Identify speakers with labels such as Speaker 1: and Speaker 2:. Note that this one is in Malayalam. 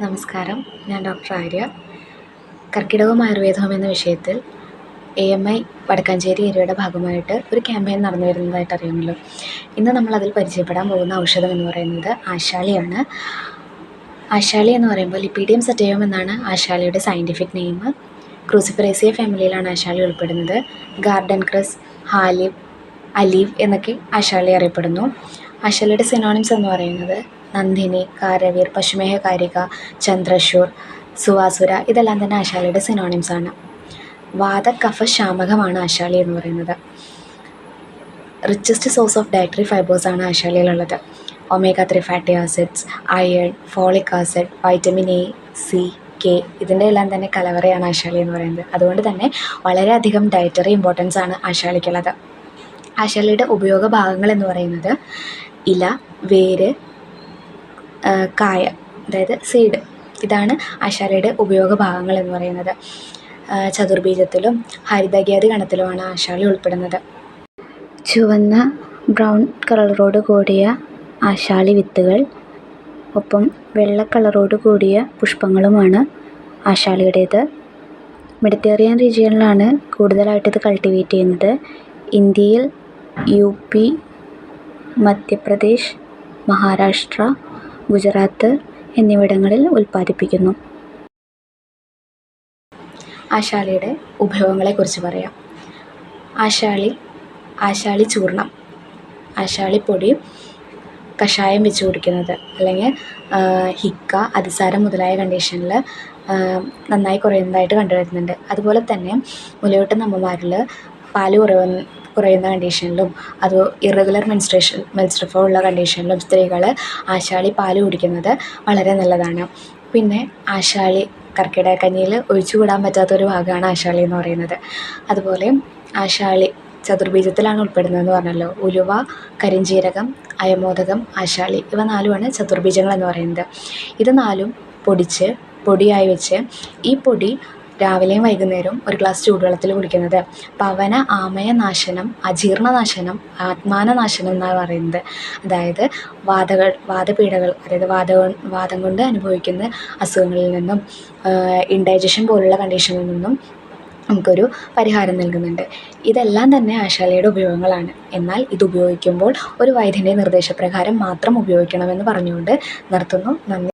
Speaker 1: നമസ്കാരം. ഞാൻ ഡോക്ടർ ആര്യ. കർക്കിടകവും ആയുർവേദവും എന്ന വിഷയത്തിൽ എ എം ഐ വടക്കാഞ്ചേരി ഏരിയയുടെ ഭാഗമായിട്ട് ഒരു ക്യാമ്പയിൻ നടന്നു വരുന്നതായിട്ട് അറിയാമല്ലോ. ഇന്ന് നമ്മൾ അതിൽ പരിചയപ്പെടാൻ പോകുന്ന ഔഷധം എന്ന് പറയുന്നത് ആശാളിയാണ്. ആശാളി എന്ന് പറയുമ്പോൾ ലിപ്പീഡിയം സറ്റയം എന്നാണ് ആശാളിയുടെ സയന്റിഫിക് നെയിം ക്രൂസിഫറേസിയ ഫാമിലിയിലാണ് ആശാളി ഉൾപ്പെടുന്നത്. ഗാർഡൻ ക്രസ് ഹാലിവ് അലീവ് എന്നൊക്കെ ആശാളി അറിയപ്പെടുന്നു. ആശാളിയുടെ സിനോണിംസ് എന്ന് പറയുന്നത് നന്ദിനി കാരവീർ പശുമേഹ കാരിക ചന്ദ്രശൂർ സുവാസുര ഇതെല്ലാം തന്നെ അശാലയുടെ സിനോണിംസ് ആണ്. വാത കഫ ശാമകമാണ് ആശാലി എന്ന് പറയുന്നത്. Richest source of dietary fibres ആണ് ആശാലയിലുള്ളത്. Omega three fatty acids iron folic acid vitamin A C K ഇതിന്റെ എല്ലാം തന്നെ കലവറയാണ് ആശാലി എന്ന് പറയുന്നത്. അതുകൊണ്ട് തന്നെ വളരെയധികം ഡയറ്ററി ഇമ്പോർട്ടൻസ് ആണ് ആശാലിക്കുള്ളത്. ആശാളിയുടെ ഉപയോഗ ഭാഗങ്ങൾ എന്ന് പറയുന്നത് ഇല വേര് കായ അതായത് സീഡ്. ഇതാണ് ആശാലയുടെ ഉപയോഗ ഭാഗങ്ങൾ എന്ന് പറയുന്നത്. ചതുർബീജത്തിലും ഹരിതഗ്യാതി ഗണത്തിലുമാണ് ആശാളി ഉൾപ്പെടുന്നത്. ചുവന്ന ബ്രൗൺ കളറോട് കൂടിയ ആശാളി വിത്തുകൾ ഒപ്പം വെള്ള കളറോട് കൂടിയ പുഷ്പങ്ങളുമാണ് ആശാളിയുടേത് മെഡിറ്റേറിയൻ റീജിയനിലാണ് കൂടുതലായിട്ട് ഇത് കൾട്ടിവേറ്റ് ചെയ്യുന്നത്. ഇന്ത്യയിൽ യു പി മധ്യപ്രദേശ് മഹാരാഷ്ട്ര ഗുജറാത്ത് എന്നിവിടങ്ങളിൽ ഉൽപ്പാദിപ്പിക്കുന്നു. ആശാളിയുടെ ഉപയോഗങ്ങളെക്കുറിച്ച് പറയാം. ആശാളി ആശാളി ചൂർണം ആശാളിപ്പൊടി കഷായം വെച്ച് കുടിക്കുന്നത് അല്ലെങ്കിൽ ഹിക്ക അതിസാരം മുതലായ കണ്ടീഷനിൽ നന്നായി കുറയുന്നതായിട്ട് കണ്ടുവരുന്നുണ്ട്. അതുപോലെ തന്നെ മുലയൂട്ടുന്ന അമ്മമാരിൽ പാൽ കുറയുന്ന കുറയുന്ന കണ്ടീഷനിലും അത് ഇറഗുലർ മെൻസ്ട്രേഷൻ മെൻസ്ട്രഫോ ഉള്ള കണ്ടീഷനിലും സ്ത്രീകൾ ആശാളി പാൽ കുടിക്കുന്നത് വളരെ നല്ലതാണ്. പിന്നെ ആശാളി കർക്കിടക കഞ്ഞിയിൽ ഒഴിച്ചുകൂടാൻ പറ്റാത്തൊരു ഭാഗമാണ് ആശാളി എന്ന് പറയുന്നത്. അതുപോലെ ആശാളി ചതുർബീജത്തിലാണ് ഉൾപ്പെടുന്നതെന്ന് പറഞ്ഞല്ലോ. ഉലുവ കരിഞ്ജീരകം അയമോദകം ആശാളി ഇവ നാലുമാണ് ചതുർബീജങ്ങൾ എന്ന് പറയുന്നത്. ഇത് നാലും പൊടിച്ച് പൊടിയായി വെച്ച് ഈ പൊടി രാവിലെയും വൈകുന്നേരവും ഒരു ഗ്ലാസ് ചൂടുവെള്ളത്തിൽ കുടിക്കുന്നത്. പവന ആമയനാശനം അജീർണനാശനം ആത്മാനനാശനം നാശനം ആത്മാന നാശനം എന്നാണ് പറയുന്നത്. അതായത് വാതകൾ വാദപീഠകൾ അതായത് വാദ വാദം കൊണ്ട് അനുഭവിക്കുന്ന അസുഖങ്ങളിൽ നിന്നും ഇൻഡൈജഷൻ പോലുള്ള കണ്ടീഷനിൽ നിന്നും നമുക്കൊരു പരിഹാരം നൽകുന്നുണ്ട്. ഇതെല്ലാം തന്നെ ആശാലയുടെ ഉപയോഗങ്ങളാണ്. എന്നാൽ ഇത് ഉപയോഗിക്കുമ്പോൾ ഒരു വൈദ്യന്റെ നിർദ്ദേശപ്രകാരം മാത്രം ഉപയോഗിക്കണമെന്ന് പറഞ്ഞുകൊണ്ട് നിർത്തുന്നു. നന്ദി.